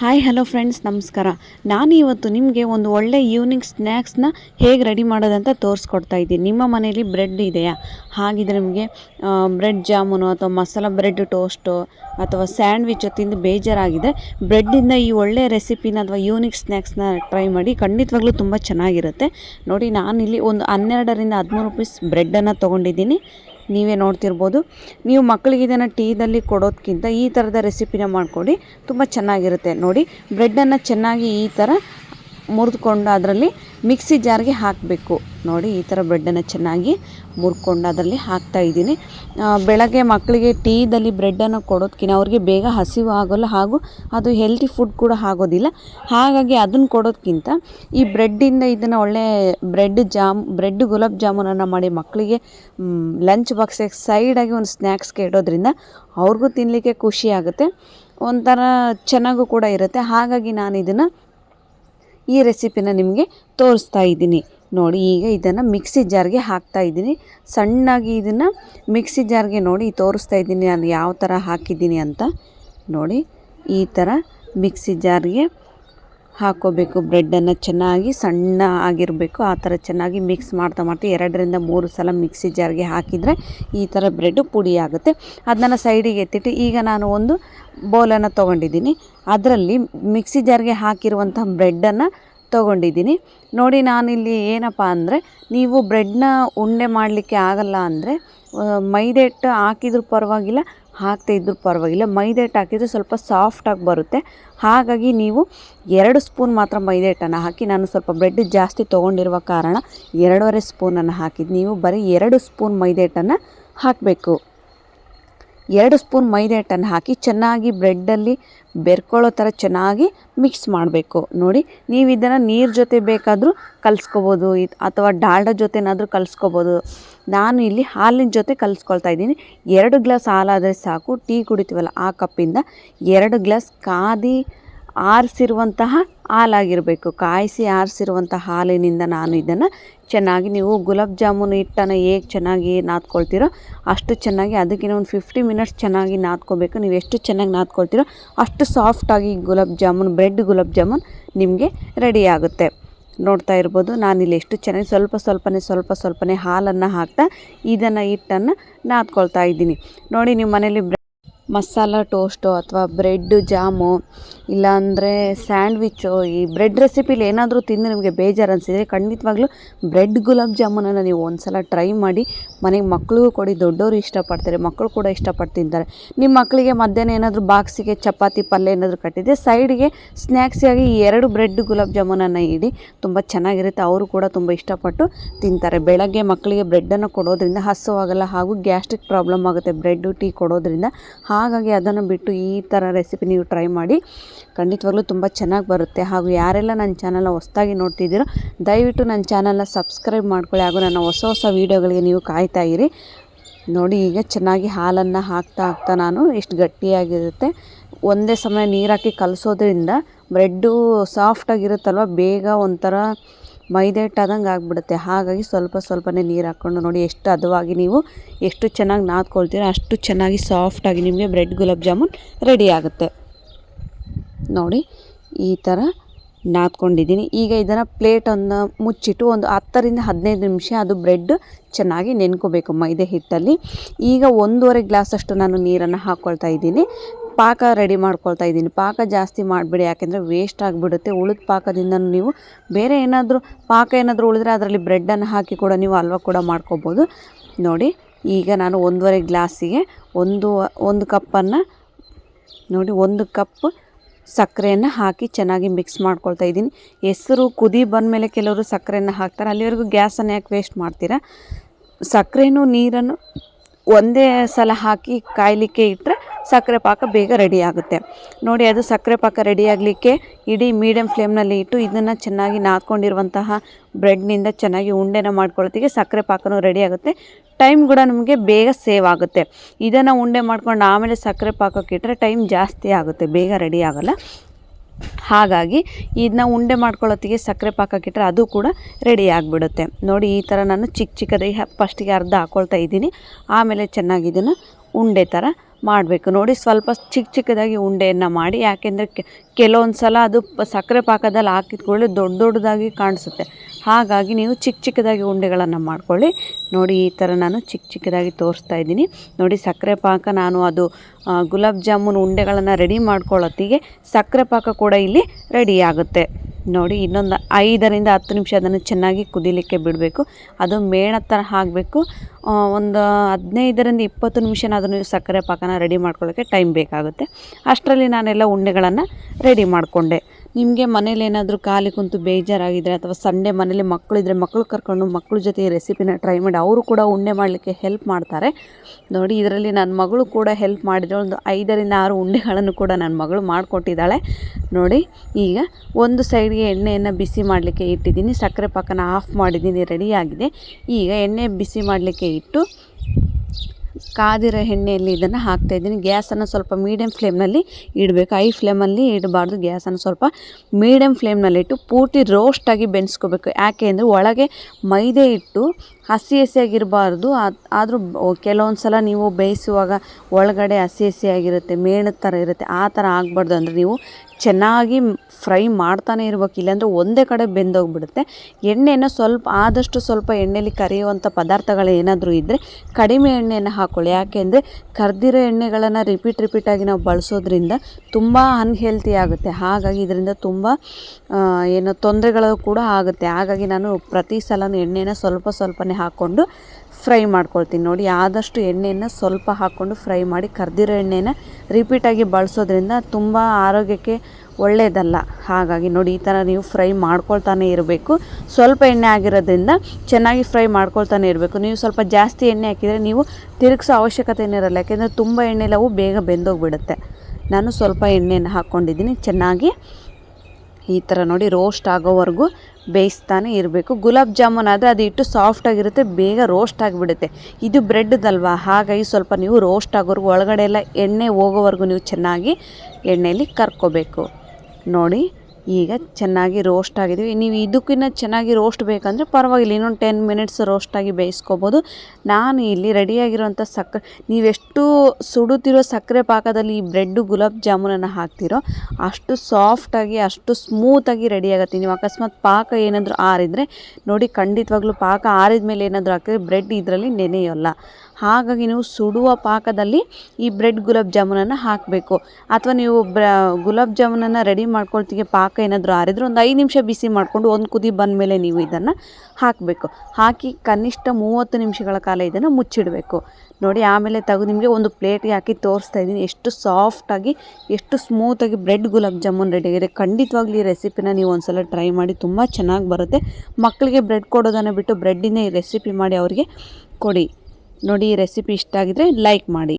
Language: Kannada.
ಹಾಯ್ ಹಲೋ ಫ್ರೆಂಡ್ಸ್ ನಮಸ್ಕಾರ. ನಾನು ಇವತ್ತು ನಿಮಗೆ ಒಂದು ಒಳ್ಳೆ ಈವ್ನಿಂಗ್ ಸ್ನ್ಯಾಕ್ಸ್ನ ಹೇಗೆ ರೆಡಿ ಮಾಡೋದಂತ ತೋರಿಸ್ಕೊಡ್ತಾ ಇದ್ದೀನಿ. ನಿಮ್ಮ ಮನೇಲಿ ಬ್ರೆಡ್ ಇದೆಯಾ? ಹಾಗಿದ್ರೆ ನಿಮಗೆ ಬ್ರೆಡ್ ಜಾಮೂನು ಅಥವಾ ಮಸಾಲ ಬ್ರೆಡ್ ಟೋಸ್ಟು ಅಥವಾ ಸ್ಯಾಂಡ್ವಿಚ್ ತಿಂದು ಬೇಜಾರಾಗಿದೆ. ಬ್ರೆಡ್ಡಿಂದ ಈ ಒಳ್ಳೆ ರೆಸಿಪಿನ ಅಥವಾ ಯೂನಿಕ್ ಸ್ನ್ಯಾಕ್ಸ್ನ ಟ್ರೈ ಮಾಡಿ ಖಂಡಿತವಾಗ್ಲೂ ತುಂಬ ಚೆನ್ನಾಗಿರುತ್ತೆ. ನೋಡಿ, ನಾನಿಲ್ಲಿ ಒಂದು ಹನ್ನೆರಡರಿಂದ ಹದಿಮೂರು ಪೀಸ್ ಬ್ರೆಡ್ಡನ್ನು ತೊಗೊಂಡಿದ್ದೀನಿ. ನೀವೇ ನೋಡ್ತಿರ್ಬೋದು. ನೀವು ಮಕ್ಕಳಿಗೆ ಇದನ್ನು ಟೀದಲ್ಲಿ ಕೊಡೋದಕ್ಕಿಂತ ಈ ಥರದ ರೆಸಿಪಿನ ಮಾಡಿಕೊಡಿ ತುಂಬ ಚೆನ್ನಾಗಿರುತ್ತೆ. ನೋಡಿ ಬ್ರೆಡ್ಡನ್ನು ಚೆನ್ನಾಗಿ ಈ ಥರ ಮುರಿದುಕೊಂಡು ಅದರಲ್ಲಿ ಮಿಕ್ಸಿ ಜಾರ್ಗೆ ಹಾಕಬೇಕು. ನೋಡಿ, ಈ ಥರ ಬ್ರೆಡ್ಡನ್ನು ಚೆನ್ನಾಗಿ ಮುರ್ಕೊಂಡು ಅದರಲ್ಲಿ ಹಾಕ್ತಾ ಇದ್ದೀನಿ. ಬೆಳಗ್ಗೆ ಮಕ್ಕಳಿಗೆ ಟೀದಲ್ಲಿ ಬ್ರೆಡ್ಡನ್ನು ಕೊಡೋದಕ್ಕಿಂತ ಅವ್ರಿಗೆ ಬೇಗ ಹಸಿವು ಆಗೋಲ್ಲ ಹಾಗೂ ಅದು ಹೆಲ್ತಿ ಫುಡ್ ಕೂಡ ಆಗೋದಿಲ್ಲ. ಹಾಗಾಗಿ ಅದನ್ನು ಕೊಡೋದಕ್ಕಿಂತ ಈ ಬ್ರೆಡ್ಡಿಂದ ಇದನ್ನು ಒಳ್ಳೆ ಬ್ರೆಡ್ ಜಾಮ್ ಬ್ರೆಡ್ ಗುಲಾಬ್ ಜಾಮೂನನ್ನು ಮಾಡಿ ಮಕ್ಕಳಿಗೆ ಲಂಚ್ ಬಾಕ್ಸಿಗೆ ಸೈಡಾಗಿ ಒಂದು ಸ್ನ್ಯಾಕ್ಸ್ಗೆ ಇಡೋದ್ರಿಂದ ಅವ್ರಿಗೂ ತಿನ್ನಲಿಕ್ಕೆ ಖುಷಿಯಾಗುತ್ತೆ ಒಂಥರ ಚೆನ್ನಾಗೂ ಕೂಡ ಇರುತ್ತೆ. ಹಾಗಾಗಿ ನಾನು ಇದನ್ನು ಈ ರೆಸಿಪಿನ ನಿಮಗೆ ತೋರಿಸ್ತಾ ಇದ್ದೀನಿ. ನೋಡಿ, ಈಗ ಇದನ್ನು ಮಿಕ್ಸಿ ಜಾರ್ಗೆ ಹಾಕ್ತಾ ಇದ್ದೀನಿ. ಸಣ್ಣಾಗಿ ಇದನ್ನು ಮಿಕ್ಸಿ ಜಾರ್ಗೆ ನೋಡಿ ತೋರಿಸ್ತಾ ಇದ್ದೀನಿ ನಾನು ಯಾವ ಥರ ಹಾಕಿದ್ದೀನಿ ಅಂತ. ನೋಡಿ, ಈ ಥರ ಮಿಕ್ಸಿ ಜಾರ್ಗೆ ಹಾಕ್ಕೋಬೇಕು ಬ್ರೆಡ್ಡನ್ನು ಚೆನ್ನಾಗಿ ಸಣ್ಣ ಆಗಿರಬೇಕು. ಆ ಥರ ಚೆನ್ನಾಗಿ ಮಿಕ್ಸ್ ಮಾಡ್ತಾ ಮಾಡ್ತಾ ಎರಡರಿಂದ ಮೂರು ಸಲ ಮಿಕ್ಸಿ ಜಾರ್ಗೆ ಹಾಕಿದರೆ ಈ ಥರ ಬ್ರೆಡ್ಡು ಪುಡಿ ಆಗುತ್ತೆ. ಅದನ್ನು ಸೈಡಿಗೆ ಎತ್ತಿಟ್ಟು ಈಗ ನಾನು ಒಂದು ಬೌಲನ್ನು ತೊಗೊಂಡಿದ್ದೀನಿ. ಅದರಲ್ಲಿ ಮಿಕ್ಸಿ ಜಾರ್ಗೆ ಹಾಕಿರುವಂಥ ಬ್ರೆಡ್ಡನ್ನು ತೊಗೊಂಡಿದ್ದೀನಿ. ನೋಡಿ, ನಾನಿಲ್ಲಿ ಏನಪ್ಪ ಅಂದರೆ, ನೀವು ಬ್ರೆಡ್ನ ಉಂಡೆ ಮಾಡಲಿಕ್ಕೆ ಆಗಲ್ಲ ಅಂದರೆ ಮೈದೆ ಹಿಟ್ಟು ಹಾಕಿದ್ರೂ ಪರವಾಗಿಲ್ಲ ಹಾಕದೇ ಇದ್ರೂ ಪರವಾಗಿಲ್ಲ. ಮೈದೆ ಹಿಟ್ಟು ಹಾಕಿದರೆ ಸ್ವಲ್ಪ ಸಾಫ್ಟಾಗಿ ಬರುತ್ತೆ. ಹಾಗಾಗಿ ನೀವು ಎರಡು ಸ್ಪೂನ್ ಮಾತ್ರ ಮೈದೆ ಹಿಟ್ಟನ್ನು ಹಾಕಿ, ನಾನು ಸ್ವಲ್ಪ ಬ್ರೆಡ್ ಜಾಸ್ತಿ ತೊಗೊಂಡಿರುವ ಕಾರಣ ಎರಡೂವರೆ ಸ್ಪೂನನ್ನು ಹಾಕಿದ್ದು ನೀವು ಬರೀ ಎರಡು ಸ್ಪೂನ್ ಮೈದೆ ಹಿಟ್ಟನ್ನು ಹಾಕಬೇಕು. ಎರಡು ಸ್ಪೂನ್ ಮೈದೆ ಹಿಟ್ಟನ್ನು ಹಾಕಿ ಚೆನ್ನಾಗಿ ಬ್ರೆಡ್ಡಲ್ಲಿ ಬೆರ್ಕೊಳ್ಳೋ ಥರ ಚೆನ್ನಾಗಿ ಮಿಕ್ಸ್ ಮಾಡಬೇಕು. ನೋಡಿ, ನೀವು ಇದನ್ನು ನೀರು ಜೊತೆ ಬೇಕಾದರೂ ಕಲಿಸ್ಕೋಬೋದು ಅಥವಾ ಡಾಲ್ಡ ಜೊತೆನಾದರೂ ಕಲಿಸ್ಕೋಬೋದು. ನಾನು ಇಲ್ಲಿ ಹಾಲಿನ ಜೊತೆ ಕಲಿಸ್ಕೊಳ್ತಾ ಇದ್ದೀನಿ. ಎರಡು ಗ್ಲಾಸ್ ಹಾಲಾದರೆ ಸಾಕು, ಟೀ ಕುಡಿತೀವಲ್ಲ ಆ ಕಪ್ಪಿಂದ ಎರಡು ಗ್ಲಾಸ್ ಕಾದಿ ಆರಿಸಿರುವಂತಹ ಹಾಲಾಗಿರಬೇಕು. ಕಾಯಿಸಿ ಆರಿಸಿರುವಂಥ ಹಾಲಿನಿಂದ ನಾನು ಇದನ್ನು ಚೆನ್ನಾಗಿ ನೀವು ಗುಲಾಬ್ ಜಾಮೂನು ಹಿಟ್ಟನ್ನು ಹೇಗೆ ಚೆನ್ನಾಗಿ ನಾದ್ಕೊಳ್ತೀರೋ ಅಷ್ಟು ಚೆನ್ನಾಗಿ ಅದಕ್ಕಿಂತ ಒಂದು ಫಿಫ್ಟಿ ಮಿನಿಟ್ಸ್ ಚೆನ್ನಾಗಿ ನಾದ್ಕೋಬೇಕು. ನೀವು ಎಷ್ಟು ಚೆನ್ನಾಗಿ ನಾದ್ಕೊಳ್ತೀರೋ ಅಷ್ಟು ಸಾಫ್ಟಾಗಿ ಗುಲಾಬ್ ಜಾಮೂನ್ ಬ್ರೆಡ್ ಗುಲಾಬ್ ಜಾಮೂನ್ ನಿಮಗೆ ರೆಡಿ ಆಗುತ್ತೆ. ನೋಡ್ತಾ ಇರ್ಬೋದು, ನಾನಿಲ್ಲಿ ಎಷ್ಟು ಚೆನ್ನಾಗಿ ಸ್ವಲ್ಪ ಸ್ವಲ್ಪನೇ ಸ್ವಲ್ಪ ಸ್ವಲ್ಪನೇ ಹಾಲನ್ನು ಹಾಕ್ತಾ ಇದನ್ನು ಹಿಟ್ಟನ್ನು ನಾದ್ಕೊಳ್ತಾ ಇದ್ದೀನಿ. ನೋಡಿ ನಿಮ್ಮ ಮನೇಲಿ ಮಸಾಲ ಟೋಸ್ಟು ಅಥವಾ ಬ್ರೆಡ್ ಜಾಮು, ಇಲ್ಲಾಂದರೆ ಸ್ಯಾಂಡ್ವಿಚ್ಚು, ಈ ಬ್ರೆಡ್ ರೆಸಿಪಿಲಿ ಏನಾದರೂ ತಿಂದು ನಿಮಗೆ ಬೇಜಾರು ಅನಿಸಿದರೆ ಖಂಡಿತವಾಗ್ಲೂ ಬ್ರೆಡ್ ಗುಲಾಬ್ ಜಾಮೂನನ್ನು ನೀವು ಒಂದು ಸಲ ಟ್ರೈ ಮಾಡಿ. ಮನೆಗೆ ಮಕ್ಕಳಿಗೂ ಕೊಡಿ, ದೊಡ್ಡವರು ಇಷ್ಟಪಡ್ತಾರೆ ಮಕ್ಕಳು ಕೂಡ ಇಷ್ಟಪಟ್ಟು ತಿಂತಾರೆ. ನಿಮ್ಮ ಮಕ್ಕಳಿಗೆ ಮಧ್ಯಾಹ್ನ ಏನಾದರೂ ಬಾಕ್ಸಿಗೆ ಚಪಾತಿ, ಪಲ್ಯ ಏನಾದರೂ ಕಟ್ಟಿದ್ರೆ ಸೈಡ್ಗೆ ಸ್ನ್ಯಾಕ್ಸಿಯಾಗಿ ಈ ಎರಡು ಬ್ರೆಡ್ ಗುಲಾಬ್ ಜಾಮೂನನ್ನು ಇಡಿ. ತುಂಬ ಚೆನ್ನಾಗಿರುತ್ತೆ, ಅವರು ಕೂಡ ತುಂಬ ಇಷ್ಟಪಟ್ಟು ತಿಂತಾರೆ. ಬೆಳಗ್ಗೆ ಮಕ್ಕಳಿಗೆ ಬ್ರೆಡ್ಡನ್ನು ಕೊಡೋದ್ರಿಂದ ಹಸುವಾಗಲ್ಲ ಹಾಗೂ ಗ್ಯಾಸ್ಟ್ರಿಕ್ ಪ್ರಾಬ್ಲಮ್ ಆಗುತ್ತೆ. ಬ್ರೆಡ್ಡು, ಟೀ ಕೊಡೋದ್ರಿಂದ ಹಾಗಾಗಿ ಅದನ್ನು ಬಿಟ್ಟು ಈ ಥರ ರೆಸಿಪಿ ನೀವು ಟ್ರೈ ಮಾಡಿ. ಖಂಡಿತವಾಗ್ಲೂ ತುಂಬ ಚೆನ್ನಾಗಿ ಬರುತ್ತೆ. ಹಾಗೂ ಯಾರೆಲ್ಲ ನನ್ನ ಚಾನಲ್ನ ಹೊಸ್ದಾಗಿ ನೋಡ್ತಿದ್ದೀರೋ, ದಯವಿಟ್ಟು ನನ್ನ ಚಾನಲ್ನ ಸಬ್ಸ್ಕ್ರೈಬ್ ಮಾಡ್ಕೊಳ್ಳಿ. ಹಾಗೂ ನನ್ನ ಹೊಸ ಹೊಸ ವೀಡಿಯೋಗಳಿಗೆ ನೀವು ಕಾಯ್ತಾ ಇರಿ. ನೋಡಿ, ಈಗ ಚೆನ್ನಾಗಿ ಹಾಲನ್ನು ಹಾಕ್ತಾ ಹಾಕ್ತಾ ನಾನು ಎಷ್ಟು ಗಟ್ಟಿಯಾಗಿರುತ್ತೆ. ಒಂದೇ ಸಮಯ ನೀರು ಹಾಕಿ ಕಲಸೋದ್ರಿಂದ ಬ್ರೆಡ್ಡು ಸಾಫ್ಟಾಗಿರುತ್ತಲ್ವ? ಬೇಗ ಒಂಥರ ಮೈದೆ ಹಿಟ್ಟಾದಂಗೆ ಆಗಿಬಿಡುತ್ತೆ. ಹಾಗಾಗಿ ಸ್ವಲ್ಪ ಸ್ವಲ್ಪನೇ ನೀರು ಹಾಕ್ಕೊಂಡು ನೋಡಿ ಎಷ್ಟು ಹದವಾಗಿ ನೀವು ಎಷ್ಟು ಚೆನ್ನಾಗಿ ನಾದ್ಕೊಳ್ತೀರೋ ಅಷ್ಟು ಚೆನ್ನಾಗಿ ಸಾಫ್ಟಾಗಿ ನಿಮಗೆ ಬ್ರೆಡ್ ಗುಲಾಬ್ ಜಾಮೂನ್ ರೆಡಿ ಆಗುತ್ತೆ. ನೋಡಿ ಈ ಥರ ನಾದ್ಕೊಂಡಿದ್ದೀನಿ. ಈಗ ಇದನ್ನು ಪ್ಲೇಟನ್ನು ಮುಚ್ಚಿಟ್ಟು ಒಂದು ಹತ್ತರಿಂದ ಹದಿನೈದು ನಿಮಿಷ ಅದು ಬ್ರೆಡ್ ಚೆನ್ನಾಗಿ ನೆನ್ಕೋಬೇಕು ಮೈದೆ ಹಿಟ್ಟಲ್ಲಿ. ಈಗ ಒಂದೂವರೆ ಗ್ಲಾಸಷ್ಟು ನಾನು ನೀರನ್ನು ಹಾಕ್ಕೊಳ್ತಾ ಇದ್ದೀನಿ. ಪಾಕ ರೆಡಿ ಮಾಡ್ಕೊಳ್ತಾ ಇದ್ದೀನಿ. ಪಾಕ ಜಾಸ್ತಿ ಮಾಡಿಬಿಡಿ, ಯಾಕೆಂದರೆ ವೇಸ್ಟ್ ಆಗಿಬಿಡುತ್ತೆ. ಉಳಿದ ಪಾಕದಿಂದ ನೀವು ಬೇರೆ ಏನಾದರೂ ಪಾಕ ಏನಾದರೂ ಉಳಿದ್ರೆ ಅದರಲ್ಲಿ ಬ್ರೆಡ್ಡನ್ನು ಹಾಕಿ ಕೂಡ ನೀವು ಹಲ್ವ ಕೂಡ ಮಾಡ್ಕೋಬೋದು. ನೋಡಿ, ಈಗ ನಾನು ಒಂದೂವರೆ ಗ್ಲಾಸಿಗೆ ಒಂದು ಒಂದು ಕಪ್ಪನ್ನು, ನೋಡಿ, ಒಂದು ಕಪ್ ಸಕ್ಕರೆಯನ್ನು ಹಾಕಿ ಚೆನ್ನಾಗಿ ಮಿಕ್ಸ್ ಮಾಡ್ಕೊಳ್ತಾ ಇದ್ದೀನಿ. ಹೆಸರು ಕುದಿ ಬಂದಮೇಲೆ ಕೆಲವರು ಸಕ್ಕರೆಯನ್ನು ಹಾಕ್ತಾರೆ. ಅಲ್ಲಿವರೆಗೂ ಗ್ಯಾಸನ್ನು ಯಾಕೆ ವೇಸ್ಟ್ ಮಾಡ್ತೀರಾ? ಸಕ್ಕರೆನೂ ನೀರನ್ನು ಒಂದೇ ಸಲ ಹಾಕಿ ಕಾಯಲಿಕ್ಕೆ ಇಟ್ಟರೆ ಸಕ್ಕರೆ ಪಾಕ ಬೇಗ ರೆಡಿ ಆಗುತ್ತೆ. ನೋಡಿ, ಅದು ಸಕ್ಕರೆ ಪಾಕ ರೆಡಿ ಆಗಲಿಕ್ಕೆ ಇಡೀ ಮೀಡಿಯಮ್ ಫ್ಲೇಮ್ನಲ್ಲಿ ಇಟ್ಟು ಇದನ್ನು ಚೆನ್ನಾಗಿ ನಾದ್ಕೊಂಡಿರುವಂತಹ ಬ್ರೆಡ್ನಿಂದ ಚೆನ್ನಾಗಿ ಉಂಡೆನ ಮಾಡ್ಕೊಳ್ಳೋತ್ತಿಗೆ ಸಕ್ಕರೆ ಪಾಕನೂ ರೆಡಿ ಆಗುತ್ತೆ. ಟೈಮ್ ಕೂಡ ನಮಗೆ ಬೇಗ ಸೇವ್ ಆಗುತ್ತೆ. ಇದನ್ನು ಉಂಡೆ ಮಾಡ್ಕೊಂಡು ಆಮೇಲೆ ಸಕ್ಕರೆ ಪಾಕಕ್ಕೆ ಇಟ್ಟರೆ ಟೈಮ್ ಜಾಸ್ತಿ ಆಗುತ್ತೆ. ಬೇಗ ರೆಡಿ ಆಗೋಲ್ಲ. ಹಾಗಾಗಿ ಇದನ್ನ ಉಂಡೆ ಮಾಡ್ಕೊಳ್ಳೋತ್ತಿಗೆ ಸಕ್ಕರೆ ಪಾಕಕ್ಕಿಟ್ಟರೆ ಅದು ಕೂಡ ರೆಡಿ ಆಗಿಬಿಡುತ್ತೆ. ನೋಡಿ, ಈ ಥರ ನಾನು ಚಿಕ್ಕ ಚಿಕ್ಕದಾಗಿ ಫಸ್ಟಿಗೆ ಅರ್ಧ ಹಾಕ್ಕೊಳ್ತಾ ಇದ್ದೀನಿ. ಆಮೇಲೆ ಚೆನ್ನಾಗಿ ಇದನ್ನು ಉಂಡೆ ಥರ ಮಾಡಬೇಕು. ನೋಡಿ ಸ್ವಲ್ಪ ಚಿಕ್ಕ ಚಿಕ್ಕದಾಗಿ ಉಂಡೆಯನ್ನು ಮಾಡಿ, ಯಾಕೆಂದರೆ ಕೆಲವೊಂದು ಸಲ ಅದು ಸಕ್ಕರೆ ಪಾಕದಲ್ಲಿ ಹಾಕಿದ ಕೂಡಲೇ ದೊಡ್ಡ ದೊಡ್ಡದಾಗಿ ಕಾಣಿಸುತ್ತೆ. ಹಾಗಾಗಿ ನೀವು ಚಿಕ್ಕ ಚಿಕ್ಕದಾಗಿ ಉಂಡೆಗಳನ್ನು ಮಾಡ್ಕೊಳ್ಳಿ. ನೋಡಿ ಈ ಥರ ನಾನು ಚಿಕ್ಕ ಚಿಕ್ಕದಾಗಿ ತೋರಿಸ್ತಾ ಇದ್ದೀನಿ. ನೋಡಿ ಸಕ್ಕರೆ ಪಾಕ ನಾನು ಅದು ಗುಲಾಬ್ ಜಾಮೂನ್ ಉಂಡೆಗಳನ್ನು ರೆಡಿ ಮಾಡ್ಕೊಳ್ಳೋತ್ತಿಗೆ ಸಕ್ಕರೆ ಪಾಕ ಕೂಡ ಇಲ್ಲಿ ರೆಡಿ ಆಗುತ್ತೆ. ನೋಡಿ ಇನ್ನೊಂದು ಐದರಿಂದ ಹತ್ತು ನಿಮಿಷ ಅದನ್ನು ಚೆನ್ನಾಗಿ ಕುದಿಲಿಕ್ಕೆ ಬಿಡಬೇಕು. ಅದು ಮೇಣ ಥರ ಆಗಬೇಕು ಒಂದು ಹದಿನೈದರಿಂದ ಇಪ್ಪತ್ತು ನಿಮಿಷನಾದರೂ ನೀವು ಸಕ್ಕರೆ ಪಾಕನ ರೆಡಿ ಮಾಡ್ಕೊಳ್ಳೋಕ್ಕೆ ಟೈಮ್ ಬೇಕಾಗುತ್ತೆ. ಅಷ್ಟರಲ್ಲಿ ನಾನೆಲ್ಲ ಉಂಡೆಗಳನ್ನು ರೆಡಿ ಮಾಡಿಕೊಂಡೆ. ನಿಮಗೆ ಮನೇಲಿ ಏನಾದರೂ ಖಾಲಿ ಕುಂತು ಬೇಜಾರಾಗಿದ್ದರೆ ಅಥವಾ ಸಂಡೇ ಮನೇಲಿ ಮಕ್ಕಳಿದ್ರೆ ಮಕ್ಕಳು ಕರ್ಕೊಂಡು ಮಕ್ಕಳ ಜೊತೆ ಈ ರೆಸಿಪಿನ ಟ್ರೈ ಮಾಡಿ ಅವರು ಕೂಡ ಉಂಡೆ ಮಾಡಲಿಕ್ಕೆ ಹೆಲ್ಪ್ ಮಾಡ್ತಾರೆ. ನೋಡಿ, ಇದರಲ್ಲಿ ನನ್ನ ಮಗಳು ಕೂಡ ಹೆಲ್ಪ್ ಮಾಡಿದರೆ ಒಂದು ಐದರಿಂದ ಆರು ಉಂಡೆಗಳನ್ನು ಕೂಡ ನನ್ನ ಮಗಳು ಮಾಡಿಕೊಟ್ಟಿದ್ದಾಳೆ. ನೋಡಿ, ಈಗ ಒಂದು ಸೈಡ್ಗೆ ಎಣ್ಣೆಯನ್ನು ಬಿಸಿ ಮಾಡಲಿಕ್ಕೆ ಇಟ್ಟಿದ್ದೀನಿ. ಸಕ್ಕರೆ ಪಾಕನ ಆಫ್ ಮಾಡಿದ್ದೀನಿ ರೆಡಿಯಾಗಿದೆ ಈಗ ಎಣ್ಣೆ ಬಿಸಿ ಮಾಡಲಿಕ್ಕೆ ಇಟ್ಟು ಕಾದಿರೋ ಎಣ್ಣೆಯಲ್ಲಿ ಇದನ್ನು ಹಾಕ್ತಾಯಿದ್ದೀನಿ ಗ್ಯಾಸನ್ನು ಸ್ವಲ್ಪ ಮೀಡಿಯಮ್ ಫ್ಲೇಮ್ನಲ್ಲಿ ಇಡಬೇಕು. ಐ ಫ್ಲೇಮಲ್ಲಿ ಇಡಬಾರ್ದು. ಗ್ಯಾಸನ್ನು ಸ್ವಲ್ಪ ಮೀಡಿಯಮ್ ಫ್ಲೇಮ್ನಲ್ಲಿಟ್ಟು ಪೂರ್ತಿ ರೋಸ್ಟಾಗಿ ಬೆನ್ಸ್ಕೋಬೇಕು ಯಾಕೆ ಅಂದರೆ ಒಳಗೆ ಮೈದೆ ಇಟ್ಟು ಹಸಿ ಹಸಿಯಾಗಿರಬಾರ್ದು ಆದರೂ ಕೆಲವೊಂದು ಸಲ ನೀವು ಬೇಯಿಸುವಾಗ ಒಳಗಡೆ ಹಸಿ ಹಸಿಯಾಗಿರುತ್ತೆ ಮೇಣದ ಥರ ಇರುತ್ತೆ, ಆ ಥರ ಆಗಬಾರ್ದು. ಅಂದರೆ ನೀವು ಚೆನ್ನಾಗಿ ಫ್ರೈ ಮಾಡ್ತಾನೆ ಇರ್ಬೇಕು. ಇಲ್ಲಾಂದರೆ ಒಂದೇ ಕಡೆ ಬೆಂದೋಗ್ಬಿಡುತ್ತೆ. ಎಣ್ಣೆನ ಸ್ವಲ್ಪ, ಆದಷ್ಟು ಸ್ವಲ್ಪ ಎಣ್ಣೆಲಿ ಕರೆಯುವಂಥ ಪದಾರ್ಥಗಳು ಏನಾದರೂ ಇದ್ದರೆ ಕಡಿಮೆ ಎಣ್ಣೆಯನ್ನು ಹಾಕ್ಕೊಳ್ಳಿ ಯಾಕೆಂದರೆ ಕರ್ದಿರೋ ಎಣ್ಣೆಗಳನ್ನು ರಿಪೀಟ್ ರಿಪೀಟಾಗಿ ನಾವು ಬಳಸೋದ್ರಿಂದ ತುಂಬ ಅನ್ಹೆಲ್ತಿ ಆಗುತ್ತೆ. ಹಾಗಾಗಿ ಇದರಿಂದ ತುಂಬ ಏನು ತೊಂದರೆಗಳು ಕೂಡ ಆಗುತ್ತೆ. ಹಾಗಾಗಿ ನಾನು ಪ್ರತಿ ಸಲನೂ ಎಣ್ಣೆನ ಸ್ವಲ್ಪ ಸ್ವಲ್ಪನೇ ಹಾಕ್ಕೊಂಡು ಫ್ರೈ ಮಾಡ್ಕೊಳ್ತೀನಿ. ನೋಡಿ, ಆದಷ್ಟು ಎಣ್ಣೆಯನ್ನು ಸ್ವಲ್ಪ ಹಾಕ್ಕೊಂಡು ಫ್ರೈ ಮಾಡಿ ಕರ್ದಿರೋ ಎಣ್ಣೆನ ರಿಪೀಟಾಗಿ ಬಳಸೋದ್ರಿಂದ ತುಂಬ ಆರೋಗ್ಯಕ್ಕೆ ಒಳ್ಳೆಯದಲ್ಲ ಹಾಗಾಗಿ ನೋಡಿ, ಈ ಥರ ನೀವು ಫ್ರೈ ಮಾಡ್ಕೊಳ್ತಾನೆ ಇರಬೇಕು. ಸ್ವಲ್ಪ ಎಣ್ಣೆ ಆಗಿರೋದ್ರಿಂದ ಚೆನ್ನಾಗಿ ಫ್ರೈ ಮಾಡ್ಕೊಳ್ತಾನೆ ಇರಬೇಕು. ನೀವು ಸ್ವಲ್ಪ ಜಾಸ್ತಿ ಎಣ್ಣೆ ಹಾಕಿದರೆ ನೀವು ತಿರುಗಿಸೋ ಅವಶ್ಯಕತೆ ಏನಿರಲ್ಲ ಯಾಕೆಂದರೆ ತುಂಬ ಎಣ್ಣೆಲಿ ಅವು ಬೇಗ ಬೆಂದೋಗಿಬಿಡುತ್ತೆ. ನಾನು ಸ್ವಲ್ಪ ಎಣ್ಣೆಯನ್ನು ಹಾಕ್ಕೊಂಡಿದ್ದೀನಿ ಚೆನ್ನಾಗಿ ಈ ಥರ ನೋಡಿ ರೋಸ್ಟ್ ಆಗೋವರೆಗೂ ಬೇಯಿಸ್ತಾನೆ ಇರಬೇಕು. ಗುಲಾಬ್ ಜಾಮೂನ್ ಆದರೆ ಅದು ಇಟ್ಟು ಸಾಫ್ಟಾಗಿರುತ್ತೆ ಬೇಗ ರೋಸ್ಟ್ ಆಗಿಬಿಡುತ್ತೆ. ಇದು ಬ್ರೆಡ್ದಲ್ವಾ? ಹಾಗಾಗಿ ಸ್ವಲ್ಪ ನೀವು ರೋಸ್ಟ್ ಆಗೋರ್ಗು ಒಳಗಡೆ ಎಲ್ಲ ಎಣ್ಣೆ ಹೋಗೋವರೆಗೂ ನೀವು ಚೆನ್ನಾಗಿ ಎಣ್ಣೆಯಲ್ಲಿ ಕರ್ಕೋಬೇಕು. ನೋಡಿ. ಈಗ ಚೆನ್ನಾಗಿ ರೋಸ್ಟ್ ಆಗಿದ್ದೀವಿ ನೀವು ಇದಕ್ಕಿಂತ ಚೆನ್ನಾಗಿ ರೋಸ್ಟ್ ಬೇಕಂದರೆ ಪರವಾಗಿಲ್ಲ, ಇನ್ನೊಂದು ಟೆನ್ ಮಿನಿಟ್ಸ್ ರೋಸ್ಟಾಗಿ ಬೇಯಿಸ್ಕೋಬೋದು. ನಾನು ಇಲ್ಲಿ ರೆಡಿಯಾಗಿರೋಂಥ ಸಕ್ಕರೆ ನೀವೆಷ್ಟು ಸುಡುತ್ತಿರೋ ಸಕ್ಕರೆ ಪಾಕದಲ್ಲಿ ಈ ಬ್ರೆಡ್ಡು ಗುಲಾಬ್ ಜಾಮೂನನ್ನು ಹಾಕ್ತಿರೋ ಅಷ್ಟು ಸಾಫ್ಟಾಗಿ ಅಷ್ಟು ಸ್ಮೂತಾಗಿ ರೆಡಿ ಆಗುತ್ತೆ. ನೀವು ಅಕಸ್ಮಾತ್ ಪಾಕ ಏನಾದರೂ ಆರಿದರೆ, ನೋಡಿ ಖಂಡಿತವಾಗ್ಲೂ ಪಾಕ ಆರಿದ ಮೇಲೆ ಏನಾದರೂ ಹಾಕಿದ್ರೆ ಬ್ರೆಡ್ ಇದರಲ್ಲಿ ನೆನೆಯೋಲ್ಲ. ಹಾಗಾಗಿ ನೀವು ಸುಡುವ ಪಾಕದಲ್ಲಿ ಈ ಬ್ರೆಡ್ ಗುಲಾಬ್ ಜಾಮೂನನ್ನು ಹಾಕಬೇಕು. ಅಥವಾ ನೀವು ಬ್ರ, ಗುಲಾಬ್ ಜಾಮೂನನ್ನು ರೆಡಿ ಮಾಡ್ಕೊಳ್ತಿಗೆ ಪಾಕ ಏನಾದರೂ ಆರಿದ್ರೆ ಒಂದು ಐದು ನಿಮಿಷ ಬಿಸಿ ಮಾಡಿಕೊಂಡು ಒಂದು ಕುದಿ ಬಂದ ಮೇಲೆ ನೀವು ಇದನ್ನು ಹಾಕಬೇಕು. ಹಾಕಿ ಕನಿಷ್ಠ ಮೂವತ್ತು ನಿಮಿಷಗಳ ಕಾಲ ಇದನ್ನು ಮುಚ್ಚಿಡಬೇಕು. ನೋಡಿ, ಆಮೇಲೆ ತೆಗೆದು ನಿಮಗೆ ಒಂದು ಪ್ಲೇಟ್ಗೆ ಹಾಕಿ ತೋರಿಸ್ತಾ ಇದ್ದೀನಿ. ಎಷ್ಟು ಸಾಫ್ಟಾಗಿ ಎಷ್ಟು ಸ್ಮೂತಾಗಿ ಬ್ರೆಡ್ ಗುಲಾಬ್ ಜಾಮೂನ್ ರೆಡಿ ಆಗಿದೆ. ಖಂಡಿತವಾಗ್ಲೂ ಈ ರೆಸಿಪಿನ ನೀವು ಒಂದ್ಸಲ ಟ್ರೈ ಮಾಡಿ ತುಂಬ ಚೆನ್ನಾಗಿ ಬರುತ್ತೆ. ಮಕ್ಕಳಿಗೆ ಬ್ರೆಡ್ ಕೊಡೋದನ್ನು ಬಿಟ್ಟು ಬ್ರೆಡ್ಡಿನ ಈ ರೆಸಿಪಿ ಮಾಡಿ ಅವರಿಗೆ ಕೊಡಿ. ನೋಡಿ ರೆಸಿಪಿ ಇಷ್ಟ ಆಗಿದ್ರೆ ಲೈಕ್ ಮಾಡಿ.